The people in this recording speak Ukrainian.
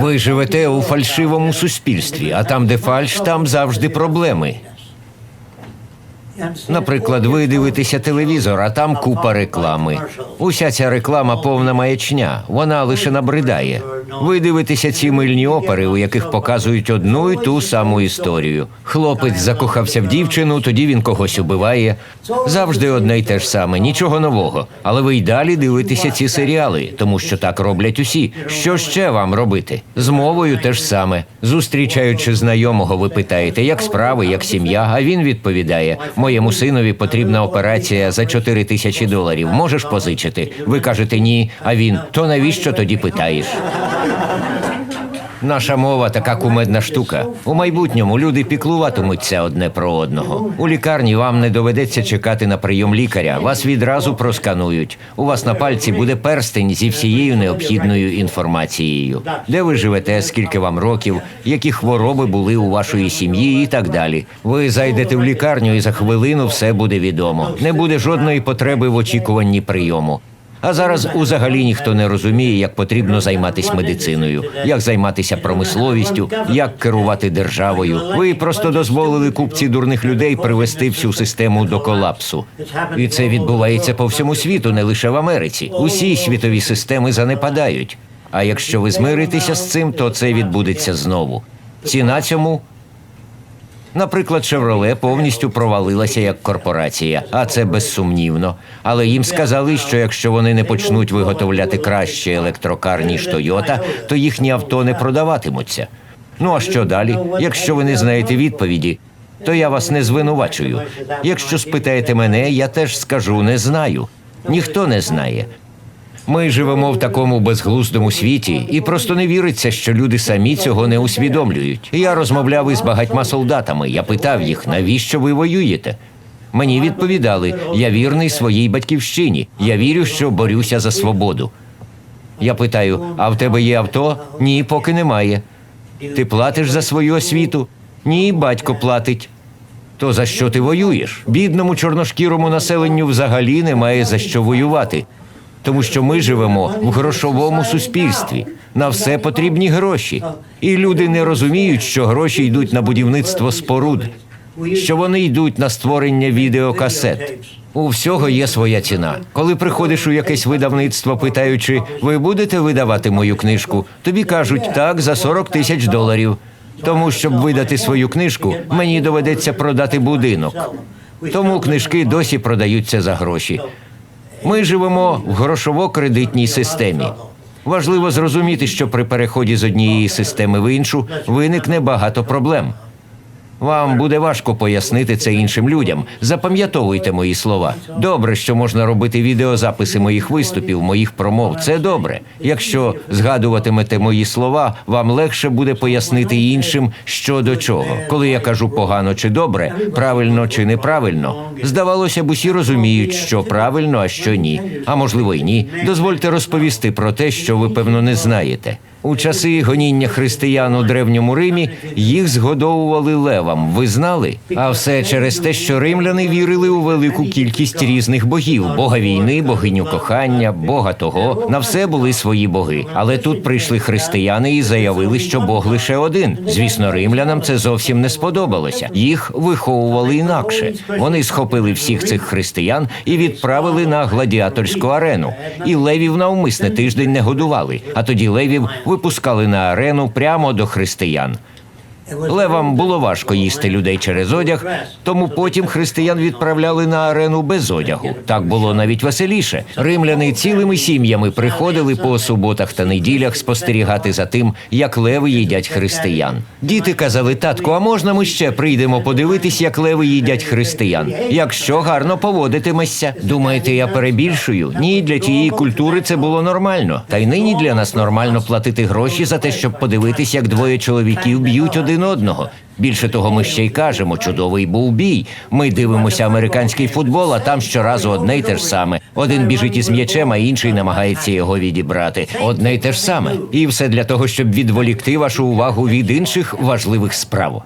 Ви живете у фальшивому суспільстві, а там, де фальш, там завжди проблеми. Наприклад, ви дивитеся телевізор, а там купа реклами. Уся ця реклама повна маячня, вона лише набридає. Ви дивитеся ці мильні опери, у яких показують одну і ту саму історію. Хлопець закохався в дівчину, тоді він когось убиває. Завжди одне й те ж саме, нічого нового. Але ви й далі дивитеся ці серіали, тому що так роблять усі. Що ще вам робити? З мовою те ж саме. Зустрічаючи знайомого, ви питаєте, як справи, як сім'я, а він відповідає: моєму синові потрібна операція за 4 тисячі доларів. Можеш позичити? Ви кажете ні. А він то навіщо тоді питаєш? Наша мова така кумедна штука. У майбутньому люди піклуватимуться одне про одного. У лікарні вам не доведеться чекати на прийом лікаря. Вас відразу просканують. У вас на пальці буде перстень зі всією необхідною інформацією. Де ви живете, скільки вам років, які хвороби були у вашої сім'ї і так далі. Ви зайдете в лікарню і за хвилину все буде відомо. Не буде жодної потреби в очікуванні прийому. А зараз узагалі ніхто не розуміє, як потрібно займатися медициною, як займатися промисловістю, як керувати державою. Ви просто дозволили купці дурних людей привести всю систему до колапсу. І це відбувається по всьому світу, не лише в Америці. Усі світові системи занепадають. А якщо ви змиритеся з цим, то це відбудеться знову. Ціна цьому Наприклад, Chevrolet повністю провалилася як корпорація, а це безсумнівно. Але їм сказали, що якщо вони не почнуть виготовляти краще електрокар, ніж Toyota, то їхні авто не продаватимуться. Ну а що далі? Якщо ви не знаєте відповіді, то я вас не звинувачую. Якщо спитаєте мене, я теж скажу не знаю. Ніхто не знає. Ми живемо в такому безглуздому світі, і просто не віриться, що люди самі цього не усвідомлюють. Я розмовляв із багатьма солдатами. Я питав їх, навіщо ви воюєте? Мені відповідали: я вірний своїй батьківщині. Я вірю, що борюся за свободу. Я питаю: а в тебе є авто? Ні, поки немає. Ти платиш за свою освіту? Ні, батько платить. То за що ти воюєш? Бідному чорношкірому населенню взагалі немає за що воювати. Тому що ми живемо в грошовому суспільстві. На все потрібні гроші. І люди не розуміють, що гроші йдуть на будівництво споруд, що вони йдуть на створення відеокасет. У всього є своя ціна. Коли приходиш у якесь видавництво, питаючи, ви будете видавати мою книжку, тобі кажуть так за 40 тисяч доларів. Тому, щоб видати свою книжку, мені доведеться продати будинок. Тому книжки досі продаються за гроші. Ми живемо в грошово-кредитній системі. Важливо зрозуміти, що при переході з однієї системи в іншу виникне багато проблем. Вам буде важко пояснити це іншим людям. Запам'ятовуйте мої слова. Добре, що можна робити відеозаписи моїх виступів, моїх промов. Це добре. Якщо згадуватимете мої слова, вам легше буде пояснити іншим, що до чого. Коли я кажу погано чи добре, правильно чи неправильно, здавалося б, усі розуміють, що правильно, а що ні. А можливо, й ні. Дозвольте розповісти про те, що ви певно не знаєте. У часи гоніння християн у древньому Римі їх згодовували левам. Ви знали? А все через те, що римляни вірили у велику кількість різних богів: бога війни, богиню кохання, бога того. На все були свої боги. Але тут прийшли християни і заявили, що Бог лише один. Звісно, римлянам це зовсім не сподобалося. Їх виховували інакше. Вони схопили всіх цих християн і відправили на гладіаторську арену. І левів навмисне тиждень не годували. А тоді левів випускали на арену прямо до християн. Левам було важко їсти людей через одяг, тому потім християн відправляли на арену без одягу. Так було навіть веселіше. Римляни цілими сім'ями приходили по суботах та неділях спостерігати за тим, як леви їдять християн. Діти казали, татку, а можна ми ще прийдемо подивитись, як леви їдять християн? Якщо гарно поводитимешся. Думаєте, я перебільшую? Ні, для тієї культури це було нормально. Та й нині для нас нормально платити гроші за те, щоб подивитись, як двоє чоловіків б'ють один одного. Більше того, ми ще й кажемо, чудовий був бій. Ми дивимося американський футбол, а там щоразу одне й те ж саме. Один біжить із м'ячем, а інший намагається його відібрати. Одне й те ж саме. І все для того, щоб відволікти вашу увагу від інших важливих справ.